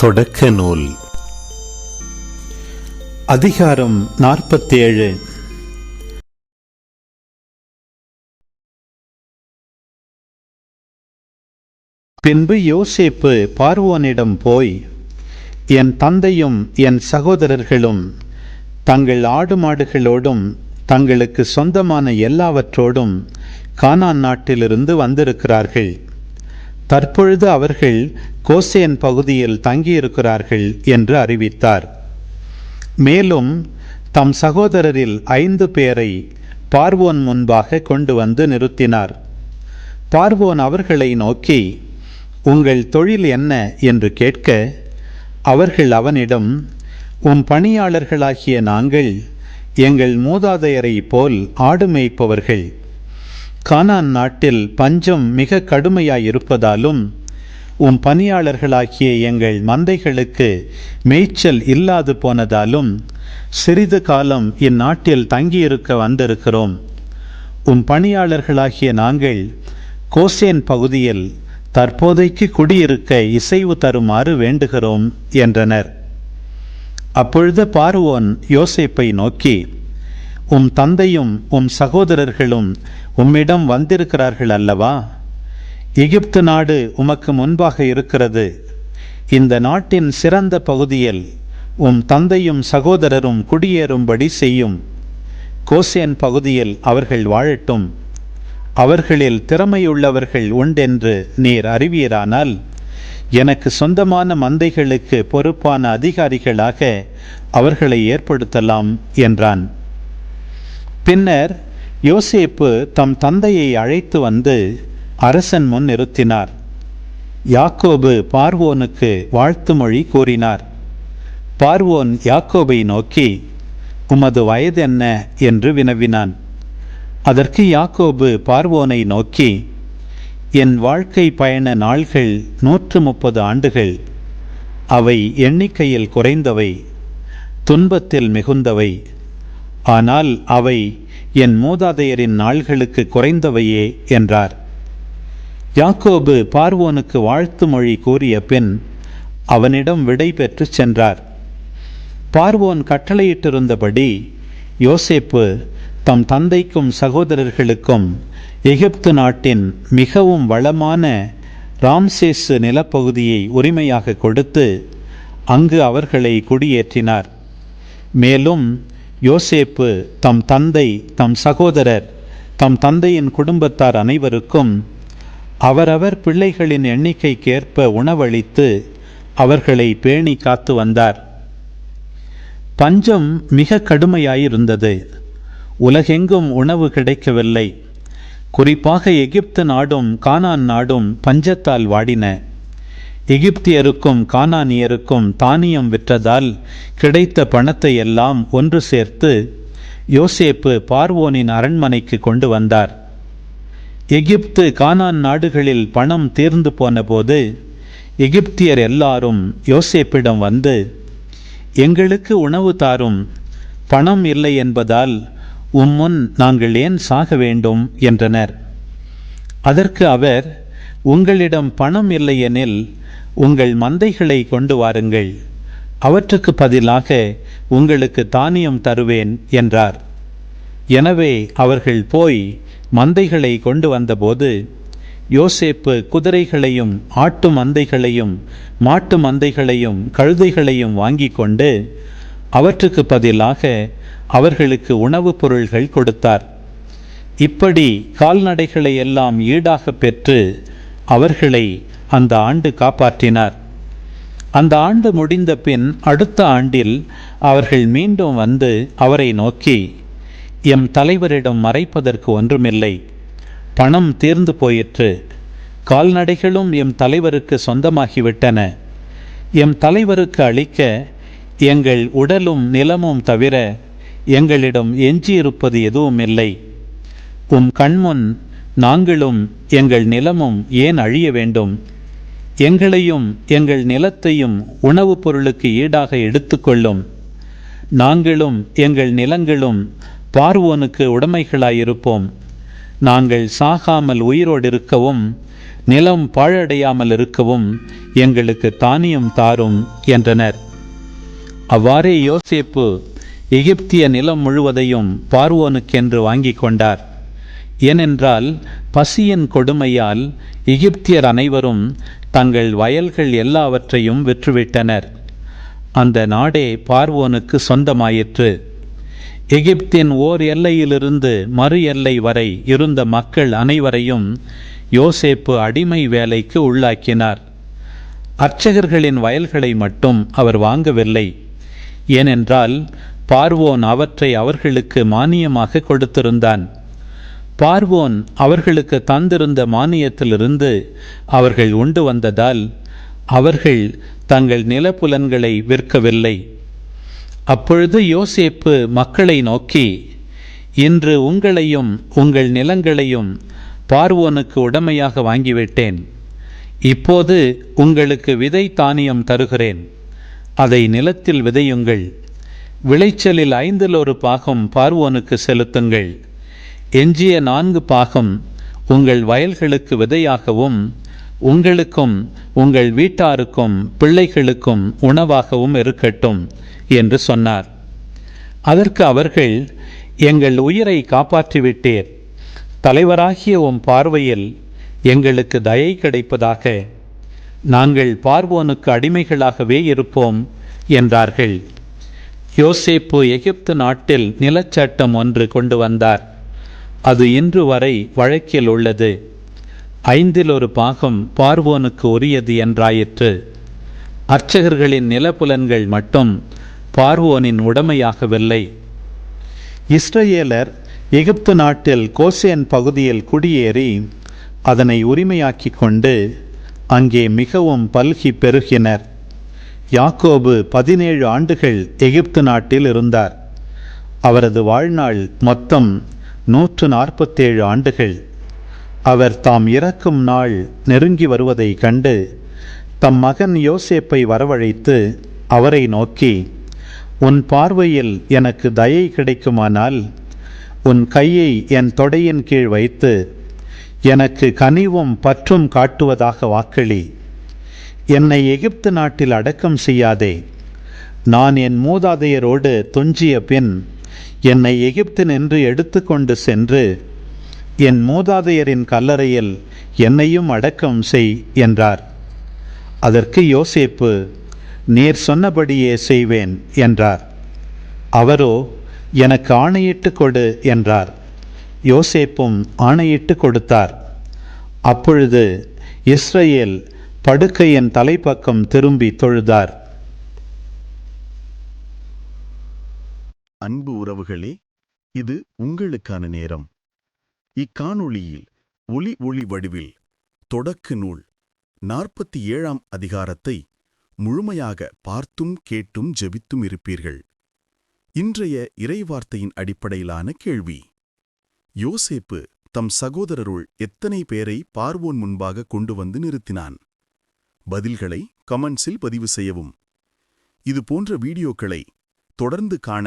தொடக்க நூல் அதிகாரம் நாற்பத்தேழு. பின்பு யோசேப்பு பார்வோனிடம் போய் என் தந்தையும் என் சகோதரர்களும் தங்கள் ஆடு மாடுகளோடும் தங்களுக்கு சொந்தமான எல்லாவற்றோடும் கானான் நாட்டிலிருந்து வந்திருக்கிறார்கள். தற்பொழுது அவர்கள் கோசேன் பகுதியில் தங்கியிருக்கிறார்கள் என்று அறிவித்தார். மேலும் தம் சகோதரரில் ஐந்து பேரை பார்வோன் முன்பாக கொண்டு வந்து நிறுத்தினார். பார்வோன் அவர்களை நோக்கி உங்கள் தொழில் என்ன? என்று கேட்க அவர்கள் அவனிடம் உம் பணியாளர்களாகிய நாங்கள் எங்கள் மூதாதையரை போல் ஆடு மேய்ப்பவர்கள். கானான் நாட்டில் பஞ்சம் மிக கடுமையாயிருப்பதாலும் உம் பணியாளர்களாகிய எங்கள் மந்தைகளுக்கு மேய்ச்சல் இல்லாது போனதாலும் சிறிது காலம் இந்நாட்டில் தங்கியிருக்க வந்திருக்கிறோம். உம் பணியாளர்களாகிய நாங்கள் கோசேன் பகுதியில் தற்போதைக்கு குடியிருக்க இசைவு தருமாறு வேண்டுகிறோம் என்றனர். அப்பொழுது பார்வோன் யோசேப்பை நோக்கி உம் தந்தையும் உம் சகோதரர்களும் உம்மிடம் வந்திருக்கிறார்கள் அல்லவா? எகிப்து நாடு உமக்கு முன்பாக இருக்கிறது. இந்த நாட்டின் சிறந்த பகுதியில் உம் தந்தையும் சகோதரரும் குடியேறும்படி செய்யும் கோசேன் பகுதியில் அவர்கள் வாழட்டும். அவர்களில் திறமையுள்ளவர்கள் உண்டென்று நீர் அறிவீரானால் எனக்கு சொந்தமான மந்தைகளுக்கு பொறுப்பான அதிகாரிகளாக அவர்களை ஏற்படுத்தலாம் என்றான். பின்னர் யோசேப்பு தம் தந்தையை அழைத்து வந்து அரசன் முன் நிறுத்தினார். யாக்கோபு பார்வோனுக்கு வாழ்த்து மொழி கூறினார். பார்வோன் யாக்கோபை நோக்கி உமது வயது என்ன? என்று வினவினான். அதற்கு யாக்கோபு பார்வோனை நோக்கி என் வாழ்க்கை பயண நாள்கள் நூற்று முப்பது ஆண்டுகள். அவை எண்ணிக்கையில் குறைந்தவை துன்பத்தில் மிகுந்தவை. ஆனால் அவை என் மூதாதையரின் நாள்களுக்கு குறைந்தவையே என்றார். யாக்கோபு பார்வோனுக்கு வாழ்த்து மொழி கூறிய பின் அவனிடம் விடை பெற்று சென்றார். பார்வோன் கட்டளையிட்டிருந்தபடி யோசேப்பு தம் தந்தைக்கும் சகோதரர்களுக்கும் எகிப்து நாட்டின் மிகவும் வளமான ராம்சேசு நிலப்பகுதியை உரிமையாக கொடுத்து அங்கு அவர்களை குடியேற்றினார். மேலும் யோசேப்பு தம் தந்தை தம் சகோதரர் தம் தந்தையின் குடும்பத்தார் அனைவருக்கும் அவரவர் பிள்ளைகளின் எண்ணிக்கைக்கேற்ப உணவளித்து அவர்களை பேணி காத்து வந்தார். பஞ்சம் மிக கடுமையாயிருந்தது. உலகெங்கும் உணவு கிடைக்கவில்லை. குறிப்பாக எகிப்து நாடும் கானான் நாடும் பஞ்சத்தால் வாடின. எகிப்தியருக்கும் கானானியருக்கும் தானியம் விற்றதால் கிடைத்த பணத்தை எல்லாம் ஒன்று சேர்த்து யோசேப்பு பார்வோனின் அரண்மனைக்கு கொண்டு வந்தார். எகிப்து கானான் நாடுகளில் பணம் தீர்ந்து போனபோது எகிப்தியர் எல்லாரும் யோசேப்பிடம் வந்து எங்களுக்கு உணவு தாரும் பணம் இல்லை என்பதால் உம்முன் நாங்கள் ஏன் சாக வேண்டும்? என்றனர். அதற்கு அவர் உங்களிடம் பணம் இல்லையெனில் உங்கள் மந்தைகளை கொண்டு வாருங்கள். அவற்றுக்கு பதிலாக உங்களுக்கு தானியம் தருவேன் என்றார். எனவே அவர்கள் போய் மந்தைகளை கொண்டு வந்தபோது யோசேப்பு குதிரைகளையும் ஆட்டு மந்தைகளையும் மாட்டு மந்தைகளையும் கழுதைகளையும் வாங்கி கொண்டு அவற்றுக்கு பதிலாக அவர்களுக்கு உணவுப் பொருள்கள் கொடுத்தார். இப்படி கால்நடைகளை எல்லாம் ஈடாக பெற்று அவர்களை அந்த ஆண்டு காப்பாற்றினார். அந்த ஆண்டு முடிந்த பின் அடுத்த ஆண்டில் அவர்கள் மீண்டும் வந்து அவரை நோக்கி எம் தலைவரிடம் மறைப்பதற்கு ஒன்றுமில்லை. பணம் தீர்ந்து போயிற்று. கால்நடைகளும் எம் தலைவருக்கு சொந்தமாகிவிட்டன. எம் தலைவருக்கு அளிக்க எங்கள் உடலும் நிலமும் தவிர எங்களிடம் எஞ்சியிருப்பது எதுவும் இல்லை உம் கண்முன் நாங்களும் எங்கள் நிலமும் ஏன் அழிய வேண்டும்? எங்களையும் எங்கள் நிலத்தையும் உணவுப் பொருளுக்கு ஈடாக எடுத்துக்கொள்ளும் நாங்களும் எங்கள் நிலங்களும் பார்வோனுக்கு உடைமைகளாயிருப்போம். நாங்கள் சாகாமல் உயிரோடு இருக்கவும் நிலம் பாழடையாமல் இருக்கவும் எங்களுக்கு தானியம் தாரும் என்றனர். அவ்வாறே யோசேப்பு எகிப்திய நிலம் முழுவதையும் பார்வோனுக்கென்று வாங்கிக் கொண்டார். ஏனென்றால் பசியின் கொடுமையால் எகிப்தியர் அனைவரும் தங்கள் வயல்கள் எல்லாவற்றையும் விற்றுவிட்டனர். அந்த நாடே பார்வோனுக்கு சொந்தமாயிற்று. எகிப்தின் ஓர் எல்லையிலிருந்து மறு எல்லை வரை இருந்த மக்கள் அனைவரையும் யோசேப்பு அடிமை வேலைக்கு உள்ளாக்கினார். அர்ச்சகர்களின் வயல்களை மட்டும் அவர் வாங்கவில்லை. ஏனென்றால் பார்வோன் அவற்றை அவர்களுக்கு மானியமாக கொடுத்திருந்தான். பார்வோன் அவர்களுக்கு தந்திருந்த மானியத்திலிருந்து அவர்கள் உண்டு வந்ததால் அவர்கள் தங்கள் நிலப்புலன்களை விற்கவில்லை. அப்பொழுது யோசேப்பு மக்களை நோக்கி இன்று உங்களையும் உங்கள் நிலங்களையும் பார்வோனுக்கு உடமையாக வாங்கிவிட்டேன். இப்போது உங்களுக்கு விதை தானியம் தருகிறேன். அதை நிலத்தில் விதையுங்கள். விளைச்சலில் ஐந்தில் ஒரு பாகம் பார்வோனுக்கு செலுத்துங்கள். எஞ்சிய நான்கு பாகம் உங்கள் வயல்களுக்கு விதையாகவும் உங்களுக்கும் உங்கள் வீட்டாருக்கும் பிள்ளைகளுக்கும் உணவாகவும் இருக்கட்டும் என்று சொன்னார். அதற்கு அவர்கள் எங்கள் உயிரை காப்பாற்றிவிட்டீர். தலைவராகிய உம் பார்வையில் எங்களுக்கு தயை கிடைப்பதாக. நாங்கள் பார்வோனுக்கு அடிமைகளாகவே இருப்போம் என்றார்கள். யோசேப்பு எகிப்து நாட்டில் நிலச்சட்டம் ஒன்று கொண்டு வந்தார். அது இன்று வரை வழக்கில் உள்ளது. ஐந்தில் ஒரு பாகம் பார்வோனுக்கு உரியது என்றாயிற்று. அர்ச்சகர்களின் நிலப்புலன்கள் மட்டும் பார்வோனின் உடமையாகவில்லை. இஸ்ரேலர் எகிப்து நாட்டில் கோசேன் பகுதியில் குடியேறி அதனை உரிமையாக்கிக் கொண்டு அங்கே மிகவும் பல்கி பெருகினர். யாக்கோபு பதினேழு ஆண்டுகள் எகிப்து நாட்டில் இருந்தார். அவரது வாழ்நாள் மொத்தம் நூற்று நாற்பத்தேழு ஆண்டுகள். அவர் தாம் இறக்கும் நாள் நெருங்கி வருவதைக் கண்டு தம் மகன் யோசேப்பை வரவழைத்து அவரை நோக்கி உன் பார்வையில் எனக்கு தயை கிடைக்குமானால் உன் கையை என் தொடையின் கீழ் வைத்து எனக்கு கனிவும் பற்றும் காட்டுவதாக வாக்களி. என்னை எகிப்து நாட்டில் அடக்கம் செய்யாதே. நான் என் மூதாதையரோடு துஞ்சிய பின் என்னை எகிப்து நின்று எடுத்துக்கொண்டு சென்று என் மூதாதையரின் கல்லறையில் என்னையும் அடக்கம் செய் என்றார். அதற்கு யோசேப்பு நீர் சொன்னபடியே செய்வேன் என்றார். அவரோ எனக்கு ஆணையிட்டு கொடு என்றார். யோசேப்பும் ஆணையிட்டு கொடுத்தார். அப்பொழுது இஸ்ரேல் படுக்கையின் தலைப்பக்கம் திரும்பி தொழுதார். அன்பு உறவுகளே இது உங்களுக்கான நேரம். இக்காணொளியில் ஒளி ஒளி வடிவில் தொடக்கு நூல் நாற்பத்தி ஏழாம் அதிகாரத்தை முழுமையாக பார்த்தும் கேட்டும் ஜெபித்தும் இருப்பீர்கள். இன்றைய இறைவார்த்தையின் அடிப்படையிலான கேள்வி. யோசேப்பு தம் சகோதரருள் எத்தனை பேரை பார்வோன் முன்பாக கொண்டு வந்து நிறுத்தினான்? பதில்களை கமெண்ட்ஸில் பதிவு செய்யவும். இது போன்ற வீடியோக்களை தொடர்ந்து காண